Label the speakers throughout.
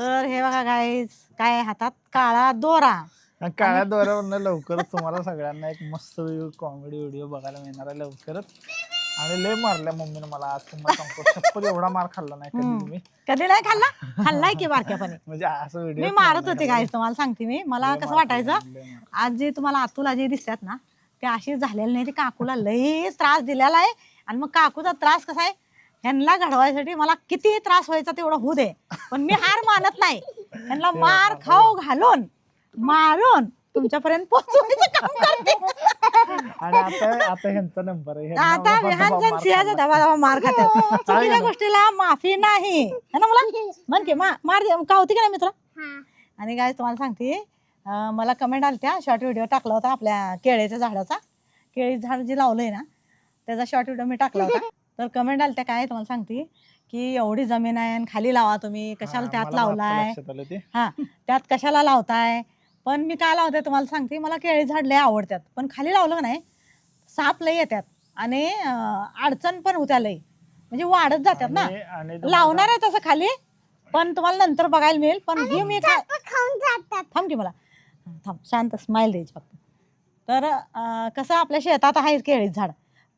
Speaker 1: तर हे बघा गाईज काय हातात? काळा दोरा.
Speaker 2: आणि काळ्या दोऱ्यावरनं लवकरच तुम्हाला सगळ्यांना एक मस्त कॉमेडी व्हिडिओ बघायला मिळणार आहे लवकरच. आणि लय मारल्या मम्मीने मला. आज तुम्हाला सांगतो शप्पत एवढा मार खाल्ला नाही कधी. तुम्ही.
Speaker 1: कधी नाही खाल्ला? खाल्लाय की बारक्यापणे?
Speaker 2: म्हणजे असं व्हिडिओ
Speaker 1: मी मारत होते गाईज तुम्हाला सांगते मी. मला कसं वाटायचं आज जे तुम्हाला आतूला जे दिसतात ना ते असे झालेले नाही ते काकूला लई त्रास दिलेला आहे. आणि मग काकूचा त्रास कसा आहे? ह्यांना घडवायसाठी मला किती त्रास व्हायचा तेवढा होऊ दे. पण मी हार मानत नाही. ह्यांना मार खाऊ घालून मारून तुमच्यापर्यंत पोहोचवायचं काम करते.
Speaker 2: आणि आता आता ह्यांचा नंबर आहे. ह्यांना
Speaker 1: आता
Speaker 2: बाबा
Speaker 1: विहान
Speaker 2: बाबा मार
Speaker 1: सिंहाचा
Speaker 2: खाल्ला.
Speaker 1: धबा धबा मार खातात चुकीच्या गोष्टीला माफी नाही. है ना मला? म्हण की मा- मार दे. का होती का नाही मित्र? आणि काय तुम्हाला सांगते अं, मला कमेंट आलत्या. शॉर्ट व्हिडिओ टाकला होता आपल्या केळीच्या झाडाचा. केळी झाड जे लावलंय ना त्याचा शॉर्ट व्हिडिओ मी टाकला होता. तर कमेंट आलत्या काय तुम्हाला सांगते की एवढी जमीन आहे आणि खाली लावा तुम्ही. कशाला
Speaker 2: हा,
Speaker 1: त्यात
Speaker 2: मला पण आता
Speaker 1: लावलाय
Speaker 2: लक्षात आलं ते.
Speaker 1: हा त्यात कशाला लावताय? पण मी काय लावते तुम्हाला सांगते मला केळी झाड लय आवडतात पण खाली लावलं का नाही साप लय येतात आणि अं, अडचण पण होत्या लय. म्हणजे वाढत जातात ना.
Speaker 2: आणि- आणि तुम्हाला
Speaker 1: लावणार आहे तसं खाली पण तुम्हाला नंतर बघायला मिळेल पण ही मी काय थांब की मला. थांब शांत स्माईल द्यायची फक्त. तर अं, कसं आपल्या शेतात आहे केळीच झाड.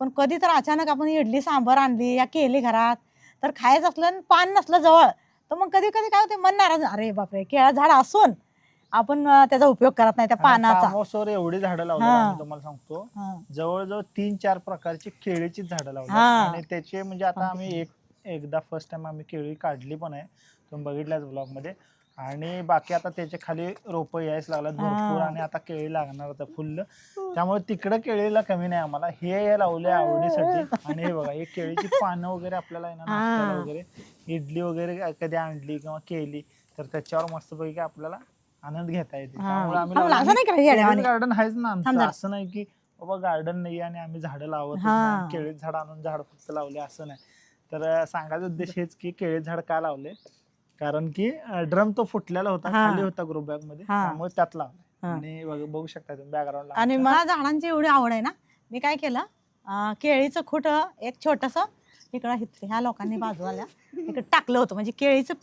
Speaker 1: पण कधी तर अचानक आपण इडली सांबर आणली या केली घरात. तर खायचं असलं आणि पान नसलं जवळ तर मग कधी कधी काय होते? मन नाराज. अरे बापरे केळा झाड असून आपण अं, त्याचा उपयोग करत नाही त्या पानाचा.
Speaker 2: एवढी झाडं लावली
Speaker 1: हा.
Speaker 2: आम्ही तुम्हाला सांगतो.
Speaker 1: हा.
Speaker 2: जवळजवळ तीन चार प्रकारची केळीची झाडं लावली.
Speaker 1: हा.
Speaker 2: आणि त्याचे म्हणजे आता आम्ही एक एकदा फर्स्ट टाइम आम्ही केळी काढली पण आहे. तुम्ही बघितल्याच ब्लॉगमध्ये. आणि बाकी आता त्याचे खाली रोप यायच लागतात भरपूर. आणि आता केळी लागणार आता फुल त्यामुळे तिकडं केळीला कमी नाही आम्हाला हे लावले आवडीसाठी आणि हे बघा हे केळीची पानं वगैरे आपल्याला आहे ना. नाश्त्याला वगैरे इडली वगैरे कधी आणली किंवा केली तर त्याच्यावर मस्तपैकी आपल्याला आनंद घेता येते. त्यामुळे आम्ही. गार्डन आहेच ना आमचं. असं नाही की बाबा गार्डन नाही आणि आम्ही झाडं लावत. केळी झाड आणून झाड फक्त लावले असं नाही तर सांगायचा उद्देश हेच की केळी झाड का लावले कारण की ड्रम तो फुटलेला होता
Speaker 1: हा.
Speaker 2: खाली होता ग्रो बॅगमध्ये
Speaker 1: हा.
Speaker 2: त्यामुळे त्यात लावले
Speaker 1: हा.
Speaker 2: आणि बघ- बघू शकता तुम्ही बॅकग्राऊंड
Speaker 1: आणि मला झाडांची एवढी आवड आहे ना मी काय केलं अं, केळीचं खुट एक छोटस इकडं हित- ह्या लोकांनी बाजूला इकडे टाकलं होतं. म्हणजे केळीचं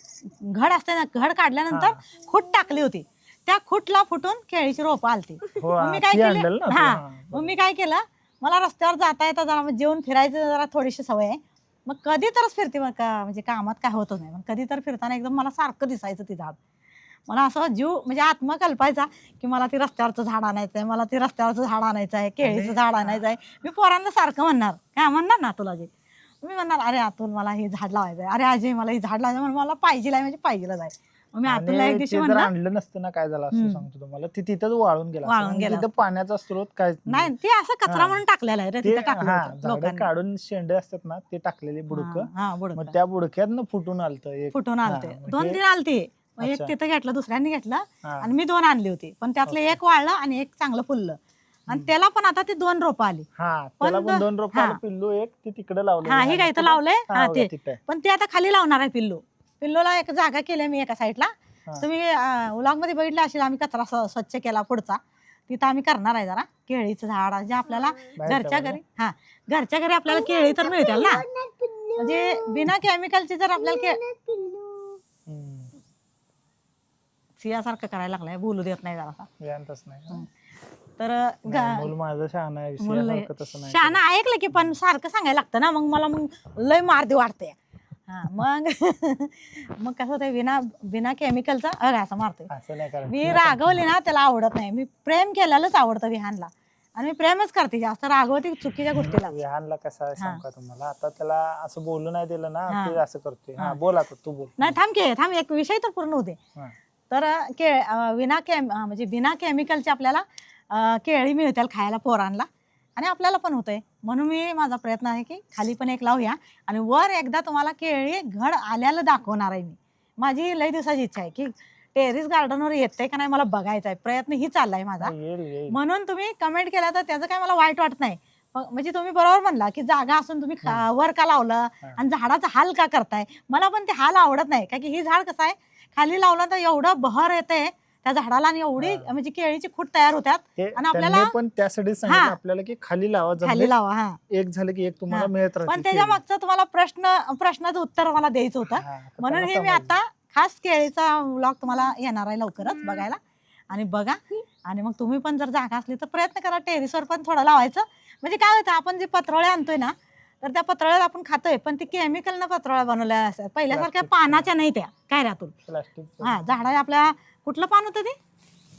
Speaker 1: घड असते ना घड काढल्यानंतर खूट टाकली होती. त्या खुटला फुटून केळीची रोपं आलती.
Speaker 2: हो
Speaker 1: मग मी काय
Speaker 2: ती
Speaker 1: केलं
Speaker 2: ना
Speaker 1: हा
Speaker 2: तू, हा,
Speaker 1: मग मी काय केलं? मला रस्त्यावर जाता येता जरा जेवण फिरायचं जरा थोडीशी सवय आहे. मग कधी तरच फिरते बरं का? म्हणजे कामात काय होतच नाही. पण कधी तर फिरताना एकदम मला सारखं दिसायचं ते झाड मला असं जीव म्हणजे आत्मा कल्पायचा की मला ते रस्त्यावरचं झाड आणायचं आहे मला ते रस्त्यावरचं झाड आणायचं आहे केळीचं झाड आणायचं आहे मी पोरांना सारखं म्हणणार. काय म्हणणार ना तुला जे. मी म्हणणार अरे अतुल मला हे झाड लावायचं आहे अरे अजय मला हे झाड लावायचं. म्हणून मला पाहिजे म्हणजे पाहिजेलच आहे. मग मी एक
Speaker 2: आणि
Speaker 1: दिवशी
Speaker 2: ते जर
Speaker 1: म्हणलं.
Speaker 2: आणलं नसतं ना काय झालं असं
Speaker 1: हम्म.
Speaker 2: सांगतो तुम्हाला. ती तिथंच वाळून गेला
Speaker 1: वाळून.
Speaker 2: आणि
Speaker 1: गेला
Speaker 2: तिथं पाण्याचा स्रोत काय
Speaker 1: नाही. ते असं कचरा
Speaker 2: हा.
Speaker 1: म्हणून टाकलेला आहे रे
Speaker 2: ते
Speaker 1: तिथं टाकलं
Speaker 2: हा
Speaker 1: होतं
Speaker 2: झाडं
Speaker 1: लोकांनी.
Speaker 2: काढून शेंडे असतात ना ते टाकलेले बुडक.
Speaker 1: हा, हा बुडकं.
Speaker 2: मग त्या बुडक्यात फुटून आलत एक.
Speaker 1: फुटून आलते.
Speaker 2: हा, मग
Speaker 1: दोन
Speaker 2: हे-
Speaker 1: तीन आलते. मग एक
Speaker 2: अच्छा.
Speaker 1: तिथं घेतलं दुसऱ्यांनी घेतलं
Speaker 2: हा.
Speaker 1: आणि मी दोन आणली होती. पण त्यातलं
Speaker 2: ओके.
Speaker 1: एक वाळलं आणि एक चांगलं फुललं. आणि त्याला पण आता ते दोन रोपं आली.
Speaker 2: हा त्याला
Speaker 1: पण
Speaker 2: पण दोन रोप
Speaker 1: हा.
Speaker 2: पिल्लू एक ते तिकडे लावलं
Speaker 1: हा हे काय इथं लावलंय? हा ते.
Speaker 2: तिथे
Speaker 1: पण ते आता खाली लावणार आहे पिल्लू. पिल्लूला एक जागा केली मी एका साईडला. तुम्ही उलॉगमध्ये बघितलं असेल आम्ही कचरा स्व- स्वच्छ केला पुढचा. तिथं आम्ही करणार आहे जरा. केळीचं झाड जे आपल्याला घरच्या? घरी हा. घरच्या घरी आपल्याला केळी तर मिळतील ना? म्हणजे बिना केमिकलची जर आपल्याला के
Speaker 2: हम्म.
Speaker 1: सियासारखं करायला लागलाय. बोलू देत नाही जरा
Speaker 2: नाही.
Speaker 1: तर
Speaker 2: नाही,
Speaker 1: गा-
Speaker 2: मूल माझं शहाण आहे.
Speaker 1: मुलं
Speaker 2: विषयासारखं तसं नाही
Speaker 1: शाना ऐकलं की पण सारखं सांगायला लागतं ना. मग मला मग लय मारदी वाटते. हा मग मग कसं होतं बिना बिना केमिकलचा अरे असं मारतोय
Speaker 2: असं नाही करायचं.
Speaker 1: मी रागवली ना त्याला आवडत नाही मी प्रेम केलेलंच आवडतं विहानला आणि मी प्रेमच करते जास्त रागवते चुकीच्या गोष्टीला
Speaker 2: विहानला कसं आहे. सांगू का तुम्हाला आता त्याला असं बोलू नाही दिलं ना
Speaker 1: हा.
Speaker 2: ते असं करतोय
Speaker 1: हा.
Speaker 2: बोल आता तू बोल
Speaker 1: नाही थांब के थांब एक विषय तर पूर्ण होते
Speaker 2: हा.
Speaker 1: तर के अं, विना केम अं, म्हणजे बिना केमिकलचे आपल्याला अं, केळी मिळतील खायला पोरांना आणि आपल्याला पण होतंय. म्हणून मी माझा प्रयत्न आहे की खाली पण एक लावूया आणि वर एकदा तुम्हाला केळी घड आल्याला दाखवणार आहे मी. माझी लई दिवसाची इच्छा आहे की टेरिस गार्डनवर येते का नाही मला बघायचं आहे प्रयत्न ही चाललाय माझा. म्हणून तुम्ही कमेंट केला तर त्याचं काय मला वाईट वाटत नाही. म्हणजे तुम्ही बरोबर म्हणला की जागा असून तुम्ही वर का लावलं. आणि झाडाचा हाल का करताय? मला पण ते हाल आवडत नाही. का की ही झाड कसं आहे? खाली लावलं तर एवढं बहर येते त्या झाडाला आणि एवढी
Speaker 2: हा.
Speaker 1: म्हणजे केळीची खूट तयार होतात
Speaker 2: ते
Speaker 1: आणि
Speaker 2: त्यांनी
Speaker 1: आपल्याला-
Speaker 2: पण त्यासाठी सांगितलं
Speaker 1: हा.
Speaker 2: आपल्याला की खाली लावा
Speaker 1: खाली
Speaker 2: जमिनीत
Speaker 1: लावा हा
Speaker 2: एक झालं की एक तुम्हाला
Speaker 1: हा.
Speaker 2: मिळत
Speaker 1: पण
Speaker 2: राहते
Speaker 1: त्याच्या. मागचं तुम्हाला प्रश्न प्रश्नाचं उत्तर मला द्यायचं होतं
Speaker 2: हा,
Speaker 1: म्हणून हे मी. आता खास केळीचा व्लॉग तुम्हाला येणार आहे लवकरच बघायला आणि बघा आणि मग तुम्ही पण जर जागा असली तर प्रयत्न करा टेरिसवर पण थोडं लावायचं म्हणजे काय होतं आपण जे पत्रवळ्या आणतोय ना तर त्या पत्रवळ्यात आपण खातोय पण ती केमिकलनं पत्रवळ्या बनवल्या असतात पहिल्यासारख्या
Speaker 2: Plastic.
Speaker 1: पानाच्या नाही त्या काय
Speaker 2: प्लास्टिक
Speaker 1: हा झाडा आपल्या कुठलं पान होतं ते?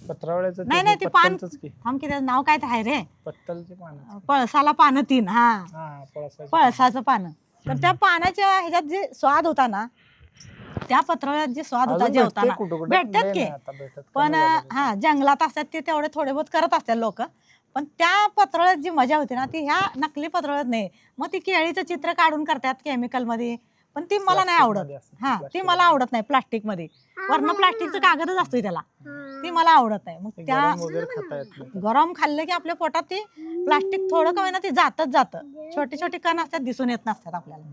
Speaker 2: पत्रावळ्याचं
Speaker 1: नाही, नाही, ते पान-
Speaker 2: पत्तलचंच की.
Speaker 1: थांब की त्याचं नाव काय ते आहे रे?
Speaker 2: पत्तलचे पानं.
Speaker 1: पळसाला पानं तीन हा.
Speaker 2: हा पळसाचे
Speaker 1: पळसाचं पानं. तर त्या पानाच्या ह्याच्यात जे स्वाद होता ना त्या पत्रावळ्यात जे स्वाद होता
Speaker 2: अजून
Speaker 1: जेवताना
Speaker 2: भेटते कुठं कुठं,
Speaker 1: भेटतात की.
Speaker 2: नाही आता भेटत,
Speaker 1: पण
Speaker 2: कमी झालं ते.
Speaker 1: हा जंगलात असतात ते तेवढे थोडे बहुत करत असतात लोक. पण त्या पत्रावळ्यात जी मजा होती ना ती ह्या नकली पत्रावळ्यात नाही. मग ती केळीचं चित्र काढून करतात केमिकलमध्ये. पण ती मला नाही आवडत.
Speaker 2: असतं,
Speaker 1: हा ती मला आवडत नाही प्लास्टिकमध्ये. वरनं प्लास्टिकचं कागदच असतोय त्याला. ती मला आवडत नाही. मग
Speaker 2: ते
Speaker 1: त्या
Speaker 2: गरम
Speaker 1: खाल्लं की आपल्या पोटात ते प्लास्टिक थोडं कमी ना ते जातच जातं. छोटे छोटे कण असतात दिसून येत नसतात आपल्याला.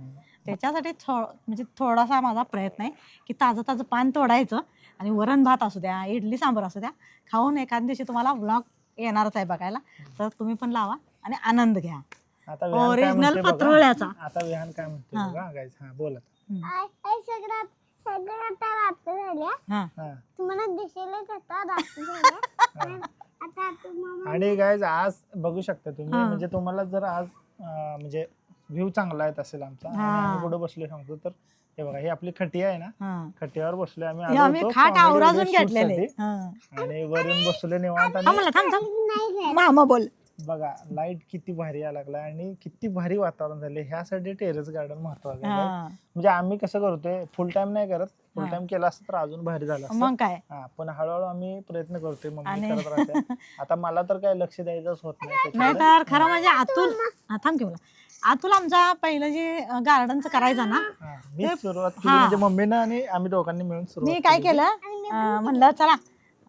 Speaker 1: त्याच्यासाठी थो म्हणजे थोडासा माझा प्रयत्न आहे की ताजं ताजं पान तोडायचं आणि वरण भात असू द्या इडली सांबर असू द्या खाऊन एखाद दिवशी तुम्हाला ब्लॉग येणारच आहे बघायला. तर तुम्ही पण लावा आणि आनंद घ्या.
Speaker 2: आता विहान काय
Speaker 1: ओरिजिनल
Speaker 2: म्हणते बघा.
Speaker 1: पत्रवळ्याचा
Speaker 2: आता विहान काय म्हणते
Speaker 1: हा.
Speaker 2: बघा guys. हा बोला
Speaker 3: सगळ्यात सगळ्यात आता रात्र झाल्या
Speaker 1: हा
Speaker 2: हा
Speaker 3: तुम्हाला दिसेलच आता रात्र झाल्या आता तुम्हाला
Speaker 2: आणि गायज आज बघू शकता तुम्ही
Speaker 1: हा.
Speaker 2: म्हणजे तुम्हाला जर आज अं, म्हणजे व्ह्यू चांगला येत असेल आमचा आणि
Speaker 1: हा.
Speaker 2: आम्ही पुढे बसलो सांगतो तर हे बघा ही आपली खटिया आहे ना
Speaker 1: हा
Speaker 2: खटियावर बसलो आम्ही
Speaker 1: हे
Speaker 2: आलो
Speaker 1: आम्ही
Speaker 2: होतो
Speaker 1: खाट
Speaker 2: comedy
Speaker 1: आवराजून
Speaker 2: video shoot
Speaker 1: घेतलेले
Speaker 2: साठी.
Speaker 1: हा.
Speaker 2: आणि वरून बसले निवांत
Speaker 1: थांब
Speaker 2: आणि
Speaker 1: म्हणलं थांब थांब
Speaker 3: नाही घ्यायला.
Speaker 1: मामा बोल
Speaker 2: बघा लाइट किती भारी यायला लागला आणि किती भारी वातावरण झाले ह्यासाठी टेरेस गार्डन महत्वाचं आहे
Speaker 1: हा.
Speaker 2: म्हणजे आम्ही कसं करतोय फुल टाइम नाही करत फुल
Speaker 1: हा.
Speaker 2: टाइम केला असतं तर अजून भारी झालं असतं
Speaker 1: मग काय
Speaker 2: हा पण हळूहळू आम्ही प्रयत्न करतोय मम्मी
Speaker 1: आणि-
Speaker 2: करत राहते आता मला तर काही लक्ष द्यायचंच होत नाही
Speaker 1: नाही
Speaker 2: त्याच्याकडे.
Speaker 1: तर खरं म्हणजे अतुल हा, थांब की बोला अतुल आमचा पहिलं जे गार्डनचं करायचं ना
Speaker 2: हा, मी सुरुवात केली
Speaker 1: हा.
Speaker 2: म्हणजे मम्मीनं आणि आम्ही दोघांनी मिळून सुरुवात
Speaker 1: मी काय
Speaker 2: केली.
Speaker 1: केलं अं, म्हणलं चला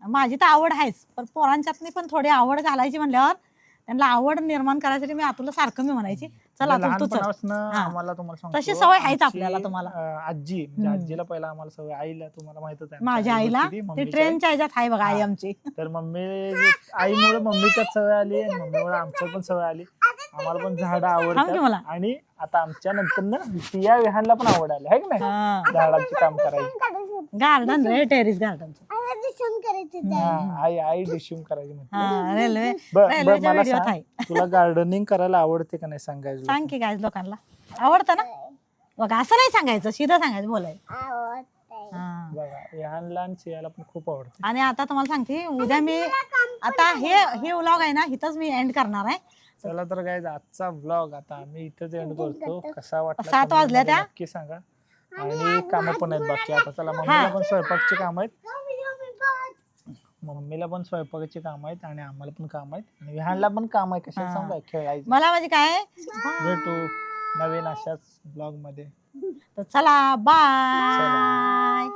Speaker 1: माझी तर आवड आहेच पण पोरांच्यातनी पण थोडी आवड घालायची म्हणल्यावर त्यांना आवड निर्माण करायसाठी मी अतुलला सारखं मी म्हणायची चला
Speaker 2: म्हणजे
Speaker 1: अतुल तू चल
Speaker 2: लहानपणापासून
Speaker 1: हा.
Speaker 2: आम्हाला तुम्हाला सांगतो
Speaker 1: तशी सवय आहेच
Speaker 2: आमची,
Speaker 1: आपल्याला तुम्हाला.
Speaker 2: अं, आजी म्हणजे
Speaker 1: हम्म.
Speaker 2: आजीला पहिला आम्हाला सवय आईला तुम्हाला माहितच आहे
Speaker 1: माझ्या आईला
Speaker 2: ती.
Speaker 1: ट्रेनच्या ह्याच्यात आहे बघा आई
Speaker 2: हा.
Speaker 1: आमची
Speaker 2: तर मम्मी आईमुळे मम्मीच्याच सवय आली आणि मम्मीमुळे आमच्यात पण सवय आली आम्हाला पण झाडं
Speaker 1: थांब की
Speaker 2: आवडतात
Speaker 1: मला
Speaker 2: आणि आता आमच्या नंतर ना पिया विहानला पण आवड आली आहे की नाही झाडांची काम करायची.
Speaker 1: गार्डन रे टेरिस
Speaker 3: दिसून करायचं.
Speaker 2: हा, आई आई डिश्यूम करायची म्हणते.
Speaker 1: हा रेल्वे
Speaker 2: बर- बर
Speaker 1: रेल्वेच्या
Speaker 2: मला
Speaker 1: व्हिडिओत
Speaker 2: सांग,
Speaker 1: आहे
Speaker 2: तुला गार्डनिंग करायला आवडते का नाही सांगायचं
Speaker 1: सांग की काय लोकांना. आवडतं ना? बघा असं नाही सांगायचं सीधं सांगायचं बोलायचं.
Speaker 3: आवडतंय.
Speaker 1: हा.
Speaker 2: बघा विहानला आणि सियाला पण खूप आवडते.
Speaker 1: आणि आता तुम्हाला सांगते उद्या मी आता हे हे व्लॉग आहे ना इथंच मी एंड करणार आहे.
Speaker 2: चला तर काय आजचा ब्लॉग आता आम्ही इथेच एंड करतो. कसा वाटला
Speaker 1: सात
Speaker 2: comment
Speaker 1: वाजल्या
Speaker 2: मध्ये
Speaker 1: त्या?
Speaker 2: नक्की सांगा. आणि कामं पण आहेत बाकी. आता चला मम्मीला पण स्वयंपाकची काम आहेत. मम्मीला पण स्वयंपाकाची काम आहेत आणि आम्हाला पण काम आहेत. आणि विहानला पण काम आहे. कशा. सांगा खेळायचं.
Speaker 1: मला म्हणजे काय?
Speaker 2: भेटू. नवीन अशाच ब्लॉगमध्ये.
Speaker 1: तर चला बाय